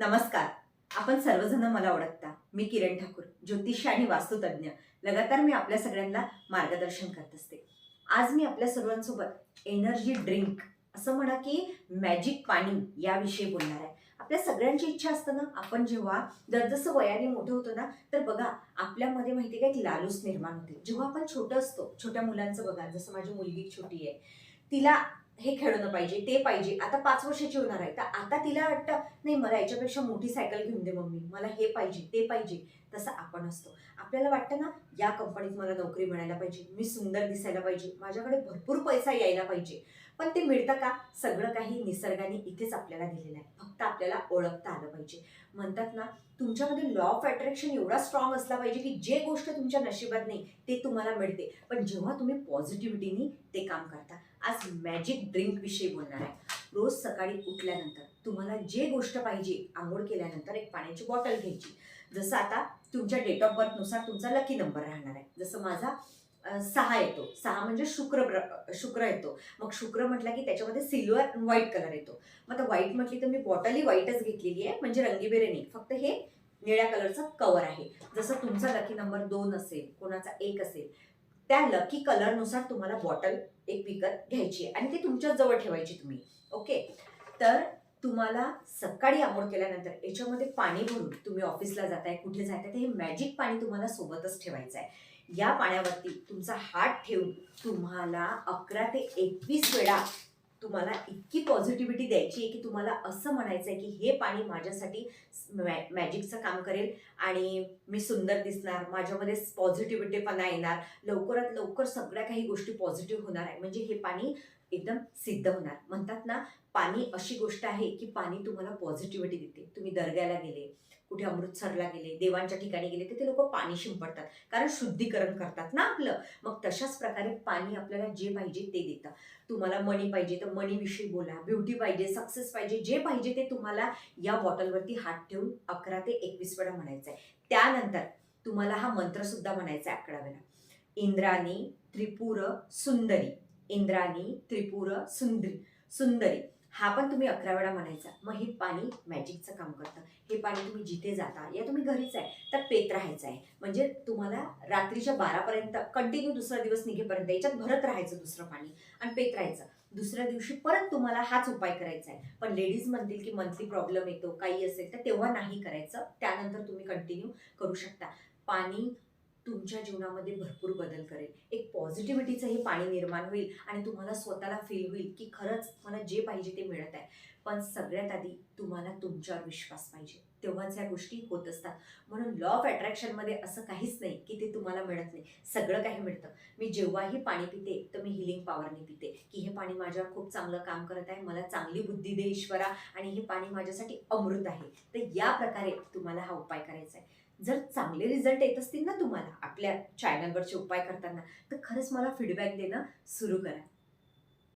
नमस्कार. आपण सर्वजण मला ओळखता. मी किरण ठाकूर ज्योतिष आणि वास्तुतज्ञ. लगातार मी आपल्या सगळ्यांना मार्गदर्शन करत असते. आज मी आपल्या सर्वांसोबत एनर्जी ड्रिंक असं म्हणा की मॅजिक पाणी याविषयी बोलणार आहे. आपल्या सगळ्यांची इच्छा असतं ना आपण जेव्हा जसजसं वयाने मोठं होतो ना तर बघा आपल्यामध्ये माहिती आहे का एक लालूस निर्माण होते. जेव्हा आपण छोटं असतो छोट्या मुलांचं बघा जसं माझी मुलगी छोटी आहे तिला हे खेळणं पाहिजे ते पाहिजे. आता पाच वर्षाची होणार आहे. तर आता तिला वाटतं नाही मला याच्यापेक्षा मोठी सायकल घेऊन दे मम्मी. मला हे पाहिजे ते पाहिजे. तसं आपण असतो. आपल्याला वाटतं ना या कंपनीत मला नोकरी मिळायला पाहिजे. मी सुंदर दिसायला पाहिजे. माझ्याकडे भरपूर पैसा यायला पाहिजे. पण ते मिळतं का? सगळं काही निसर्गाने इथेच आपल्याला दिलेलं आहे. फक्त आपल्याला ओळखता आलं पाहिजे. म्हणतात ना तुमच्यामध्ये लॉ ऑफ अट्रॅक्शन एवढा स्ट्रॉंग असला पाहिजे की जे गोष्ट तुमच्या नशिबात नाही ते तुम्हाला मिळते. पण जेव्हा तुम्ही पॉझिटिव्हिटीनी ते काम करता आज मॅजिक ड्रिंक विषयी बोलणार आहे. रोज सकाळी उठल्यानंतर तुम्हाला जे गोष्ट पाहिजे आंघोळ केल्यानंतर एक पाण्याची बॉटल घ्यायची. जसं आता तुमच्या डेट ऑफ बर्थनुसार तुमचा लकी नंबर राहणार आहे. जसं माझा सहा येतो. सहा म्हणजे शुक्र शुक्र येतो. मग शुक्र म्हटलं की त्याच्यामध्ये सिल्वर व्हाईट कलर येतो. मग आता व्हाईट म्हटली तर मी बॉटलही व्हाईटच घेतलेली आहे. म्हणजे रंगीबेरे नाही. फक्त हे निळ्या कलरचं कवर आहे. जसं तुमचा लकी नंबर दोन असेल कोणाचा एक असेल त्या लकी कलरनुसार तुम्हाला बॉटल एक विकत घ्यायची आहे. आणि ती तुमच्याच जवळ ठेवायची तुम्ही. ओके तर तुम्हाला सकाळी आंघोळ केल्यानंतर याच्यामध्ये पाणी भरून तुम्ही ऑफिसला जाताय कुठे जाताय तर हे मॅजिक पाणी तुम्हाला सोबतच ठेवायचं आहे. या पाण्यावरती तुमचा हात ठेवून तुम्हाला अकरा ते एकवीस वेळा तुम्हाला इतकी पॉझिटिव्हिटी द्यायची आहे की तुम्हाला असं म्हणायचं आहे की हे पाणी माझ्यासाठी मॅ मॅजिकचं काम करेल आणि मी सुंदर दिसणार माझ्यामध्ये पॉझिटिव्हिटीपणा येणार लवकरात लवकर सगळ्या काही गोष्टी पॉझिटिव्ह होणार आहे. म्हणजे हे पाणी एकदम सिद्ध होणार. म्हणतात ना पाणी अशी गोष्ट आहे की पाणी तुम्हाला पॉझिटिव्हिटी देते. तुम्ही दर्ग्याला गेले कुठे अमृतसरला गेले देवांच्या ठिकाणी गेले तर ते लोक पाणी शिंपडतात. कारण शुद्धीकरण करतात ना आपलं. मग तशाच प्रकारे पाणी आपल्याला जे पाहिजे ते देतं. तुम्हाला मणी पाहिजे तर मणीविषयी बोला. ब्युटी पाहिजे सक्सेस पाहिजे जे पाहिजे ते तुम्हाला या बॉटलवरती हात ठेवून अकरा ते एकवीस वेळा म्हणायचं आहे त्यानंतर तुम्हाला हा मंत्रसुद्धा म्हणायचा आहे अकरा वेळा इंद्राणी त्रिपुर सुंदरी इंद्राणी त्रिपुर सुंदरी. सुंदरी हा पण तुम्ही अकरा वेळा म्हणायचा. मग हे पाणी मॅजिकचं काम करतं. हे पाणी तुम्ही जिथे जाता या तुम्ही घरीच आहे तर पेत राहायचं आहे. म्हणजे तुम्हाला रात्रीच्या बारापर्यंत कंटिन्यू दुसरा दिवस निघेपर्यंत याच्यात भरत राहायचं दुसरं पाणी आणि पेत राहायचं. दुसऱ्या दिवशी परत तुम्हाला हाच उपाय करायचा आहे. पण लेडीज म्हणतील की मंथली प्रॉब्लेम येतो काही असेल तर तेव्हा नाही करायचं. त्यानंतर तुम्ही कंटिन्यू करू शकता. पाणी तुमच्या जीवनामध्ये भरपूर बदल करेल. एक पॉझिटिव्हिटीचं हे पाणी निर्माण होईल आणि तुम्हाला स्वतःला फील होईल की खरंच मला जे पाहिजे ते मिळत आहे. पण सगळ्यात आधी तुम्हाला तुमच्यावर विश्वास पाहिजे. तेव्हाच ह्या गोष्टी होत असतात. म्हणून लॉ ऑफ अट्रॅक्शनमध्ये असं काहीच नाही की ते तुम्हाला मिळत नाही. सगळं काही मिळतं. मी जेव्हाही पाणी पिते तर मी हिलिंग पॉवरने पिते. की हे पाणी माझ्यावर खूप चांगलं काम करत आहे मला चांगली बुद्धी दे ईश्वरा आणि हे पाणी माझ्यासाठी अमृत आहे. तर या प्रकारे तुम्हाला हा उपाय करायचा आहे. जर चांगले रिझल्ट येत असतील ना तुम्हाला आपल्या चॅनलवरचे उपाय करताना तर खरंच मला फीडबॅक देणं सुरू करा.